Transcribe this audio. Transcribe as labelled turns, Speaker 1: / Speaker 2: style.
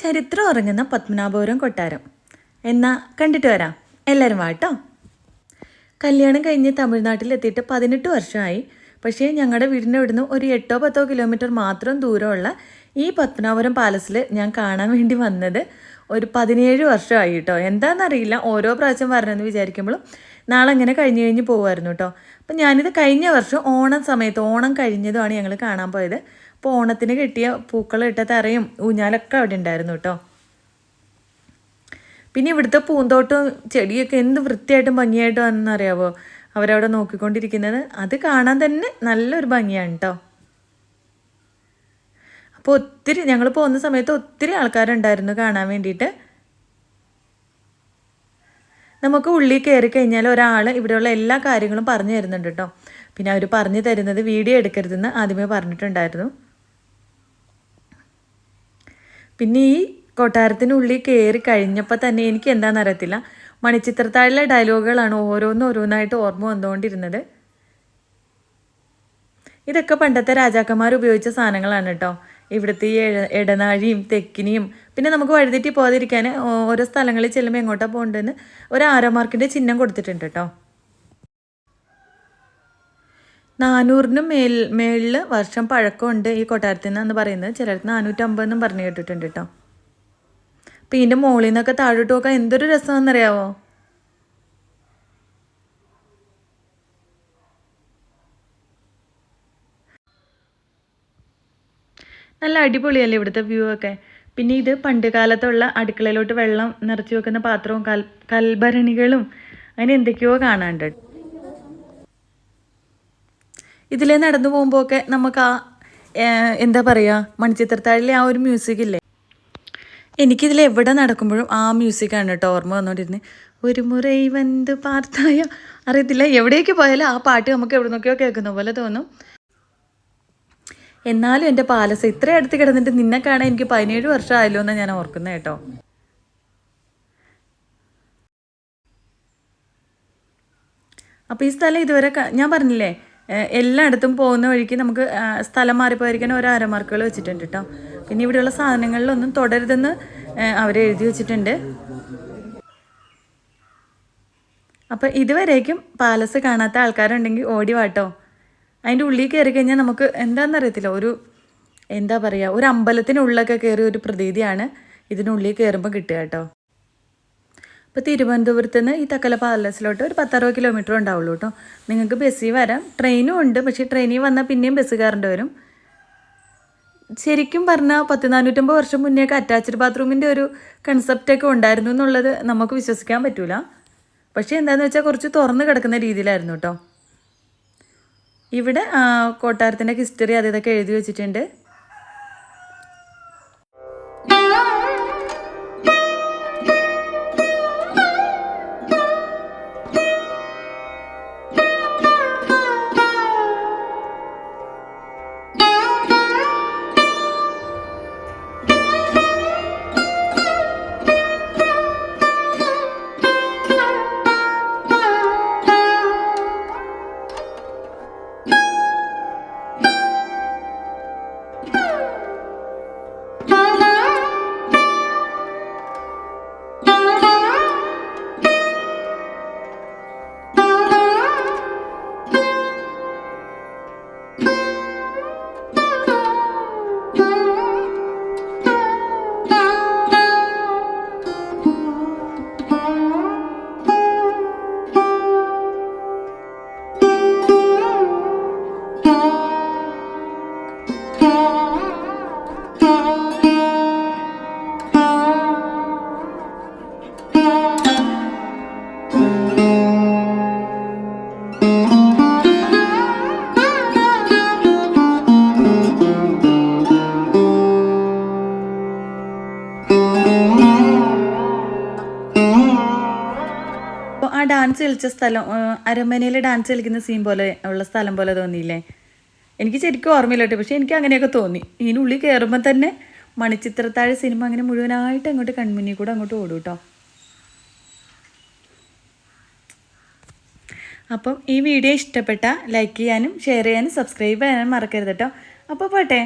Speaker 1: ചരിത്രം ഉറങ്ങുന്ന പത്മനാഭപുരം കൊട്ടാരം. എന്നാ കണ്ടിട്ട് വരാം. എല്ലാവരും വാട്ടോ കല്യാണം കഴിഞ്ഞ് തമിഴ്നാട്ടിലെത്തിയിട്ട് പതിനെട്ട് വർഷമായി. പക്ഷേ ഞങ്ങളുടെ വീടിന്റെ ഇവിടുന്ന് ഒരു എട്ടോ പത്തോ കിലോമീറ്റർ മാത്രം ദൂരമുള്ള ഈ പത്മനാഭപുരം പാലസിൽ ഞാൻ കാണാൻ വേണ്ടി വന്നത് ഒരു പതിനേഴ് വർഷമായി കേട്ടോ എന്താണെന്നറിയില്ല ഓരോ പ്രാവശ്യം വരണമെന്ന് വിചാരിക്കുമ്പോഴും നാളെ അങ്ങനെ കഴിഞ്ഞ് കഴിഞ്ഞ് പോകുമായിരുന്നു കേട്ടോ അപ്പം ഞാനിത് കഴിഞ്ഞ വർഷം ഓണം സമയത്ത് ഓണം കഴിഞ്ഞതുമാണ് ഞങ്ങൾ കാണാൻ പോയത്. അപ്പോൾ ഓണത്തിന് കിട്ടിയ പൂക്കളിട്ട തറയും ഊഞ്ഞാലൊക്കെ അവിടെ ഉണ്ടായിരുന്നു കേട്ടോ പിന്നെ ഇവിടുത്തെ പൂന്തോട്ടവും ചെടിയൊക്കെ എന്ത് വൃത്തിയായിട്ടും ഭംഗിയായിട്ടും ആണെന്നറിയാവോ അവരവിടെ നോക്കിക്കൊണ്ടിരിക്കുന്നത്. അത് കാണാൻ തന്നെ നല്ലൊരു ഭംഗിയാണ് കേട്ടോ അപ്പോൾ ഒത്തിരി ഞങ്ങൾ പോകുന്ന സമയത്ത് ഒത്തിരി ആൾക്കാരുണ്ടായിരുന്നു കാണാൻ വേണ്ടിയിട്ട്. നമുക്ക് ഉള്ളിൽ കയറി കഴിഞ്ഞാൽ ഒരാൾ ഇവിടെയുള്ള എല്ലാ കാര്യങ്ങളും പറഞ്ഞു തരുന്നുണ്ട് കേട്ടോ പിന്നെ അവർ പറഞ്ഞു തരുന്നത് വീഡിയോ എടുക്കരുതെന്ന് ആദ്യമേ പറഞ്ഞിട്ടുണ്ടായിരുന്നു. പിന്നെ ഈ കൊട്ടാരത്തിനുള്ളിൽ കയറി കഴിഞ്ഞപ്പോൾ തന്നെ എനിക്ക് എന്താണെന്ന് അറിയത്തില്ല. മണിച്ചിത്രത്താഴിലെ ഡയലോഗുകളാണ് ഓരോന്നും ഓരോന്നായിട്ട് ഓർമ്മ വന്നുകൊണ്ടിരുന്നത് ഇതൊക്കെ പണ്ടത്തെ രാജാക്കന്മാർ ഉപയോഗിച്ച സാധനങ്ങളാണ് കേട്ടോ. ഇവിടുത്തെ ഈ ഇടനാഴിയും തെക്കിനിയും. പിന്നെ നമുക്ക് വഴുതിറ്റി പോകാതിരിക്കാൻ ഓരോ സ്ഥലങ്ങളിൽ ചെല്ലുമ്പോൾ എങ്ങോട്ടാണ് പോകേണ്ടതെന്ന് ഒരു ആരോ മാർക്കിന്റെ ചിഹ്നം കൊടുത്തിട്ടുണ്ട് കേട്ടോ. നാനൂറിനും മേൽ മേളിൽ വർഷം പഴക്കമുണ്ട് ഈ കൊട്ടാരത്തിൽ നിന്നാന്ന് പറയുന്നത്. ചിലർക്ക് നാനൂറ്റമ്പതെന്നും പറഞ്ഞു കേട്ടിട്ടുണ്ട് കേട്ടോ അപ്പം ഇതിന്റെ മുകളിൽ നിന്നൊക്കെ താഴോട്ട് നോക്കാൻ എന്തൊരു രസമാണെന്നറിയാവോ? നല്ല അടിപൊളിയല്ലേ ഇവിടുത്തെ വ്യൂ ഒക്കെ. പിന്നെ ഇത് പണ്ട് കാലത്തുള്ള അടുക്കളയിലോട്ട് വെള്ളം നിറച്ചു വെക്കുന്ന പാത്രവും കൽ കൽഭരണികളും. അങ്ങനെ എന്തൊക്കെയോ കാണാനുണ്ട്. ഇതിലെ നടന്നു പോകുമ്പോഴൊക്കെ നമുക്ക് ആ എന്താ പറയുക മണിച്ചിത്രത്താഴിലെ ആ ഒരു മ്യൂസിക് ഇല്ലേ? എനിക്കിതിൽ എവിടെ നടക്കുമ്പോഴും ആ മ്യൂസിക്കാണ് കേട്ടോ ഓർമ്മ വന്നുകൊണ്ടിരുന്നത് ഒരു മുറൈ വന്ത് പാർത്തായ അറിയത്തില്ല എവിടേക്ക് പോയാലും ആ പാട്ട് നമുക്ക് എവിടെ നോക്കിയോ കേൾക്കുന്ന പോലെ തോന്നും. എന്നാലും എന്റെ പാലസ് ഇത്ര അടുത്ത് കിടന്നിട്ട് നിന്നെ കാണാൻ എനിക്ക് പതിനേഴ് വർഷം ആയല്ലോ എന്നാണ് ഞാൻ ഓർക്കുന്നത് കേട്ടോ. അപ്പോൾ ഈ സ്ഥലം ഇതുവരെ ഞാൻ പറഞ്ഞില്ലേ എല്ലായിടത്തും പോകുന്ന വഴിക്ക് നമുക്ക് സ്ഥലം മാറിപ്പോയിരിക്കാൻ ഓരോ അരമാർക്കുകൾ വെച്ചിട്ടുണ്ട് കേട്ടോ പിന്നെ ഇവിടെയുള്ള സാധനങ്ങളിലൊന്നും തുടരുതെന്ന് അവർ എഴുതി വെച്ചിട്ടുണ്ട്. അപ്പോൾ ഇതുവരേക്കും പാലസ് കാണാത്ത ആൾക്കാരുണ്ടെങ്കിൽ ഓടി വാട്ടോ അതിന്റെ ഉള്ളിൽ കയറി കഴിഞ്ഞാൽ നമുക്ക് എന്താണെന്നറിയത്തില്ല ഒരു എന്താ പറയുക ഒരു അമ്പലത്തിനുള്ളിലൊക്കെ കയറിയ ഒരു പ്രതീതിയാണ് ഇതിനുള്ളിൽ കയറുമ്പോൾ കിട്ടുക കേട്ടോ ഇപ്പോൾ തിരുവനന്തപുരത്ത് നിന്ന് ഈ തക്കല പാലസിലോട്ട് ഒരു പത്തറുപത് കിലോമീറ്റർ ഉണ്ടാവുള്ളൂ കേട്ടോ നിങ്ങൾക്ക് ബസ്സിൽ വരാം. ട്രെയിനും ഉണ്ട്. പക്ഷേ ട്രെയിനിൽ വന്നാൽ പിന്നെയും ബസ് കയറേണ്ടി വരും. ശരിക്കും പറഞ്ഞാൽ പത്ത് നാനൂറ്റമ്പത് വർഷം മുന്നേയൊക്കെ അറ്റാച്ച്ഡ് ബാത്റൂമിന്റെ ഒരു കൺസെപ്റ്റൊക്കെ ഉണ്ടായിരുന്നു എന്നുള്ളത് നമുക്ക് വിശ്വസിക്കാൻ പറ്റൂല. പക്ഷേ എന്താണെന്ന് വെച്ചാൽ കുറച്ച് തുറന്ന് കിടക്കുന്ന രീതിയിലായിരുന്നു കേട്ടോ ഇവിടെ കൊട്ടാരത്തിന്റെ ഹിസ്റ്ററി അത് ഇതൊക്കെ എഴുതി വെച്ചിട്ടുണ്ട്. ഡാൻസ് കളിച്ച സ്ഥലം അരമനയിൽ ഡാൻസ് കളിക്കുന്ന സീൻ പോലെ ഉള്ള സ്ഥലം പോലെ തോന്നിയില്ലേ? എനിക്ക് ശരിക്കും ഓർമ്മയില്ല കേട്ടോ. പക്ഷേ എനിക്ക് അങ്ങനെയൊക്കെ തോന്നി. ഇതിനുള്ളിൽ കയറുമ്പോൾ തന്നെ മണിച്ചിത്രത്താഴ് സിനിമ അങ്ങനെ മുഴുവനായിട്ട് അങ്ങോട്ട് കൺമുന്നിൽ കൂടെ അങ്ങോട്ട് ഓടും കേട്ടോ. അപ്പം ഈ വീഡിയോ ഇഷ്ടപ്പെട്ട ലൈക്ക് ചെയ്യാനും ഷെയർ ചെയ്യാനും സബ്സ്ക്രൈബ് ചെയ്യാനും മറക്കരുത് കേട്ടോ. അപ്പോൾ പോട്ടെ.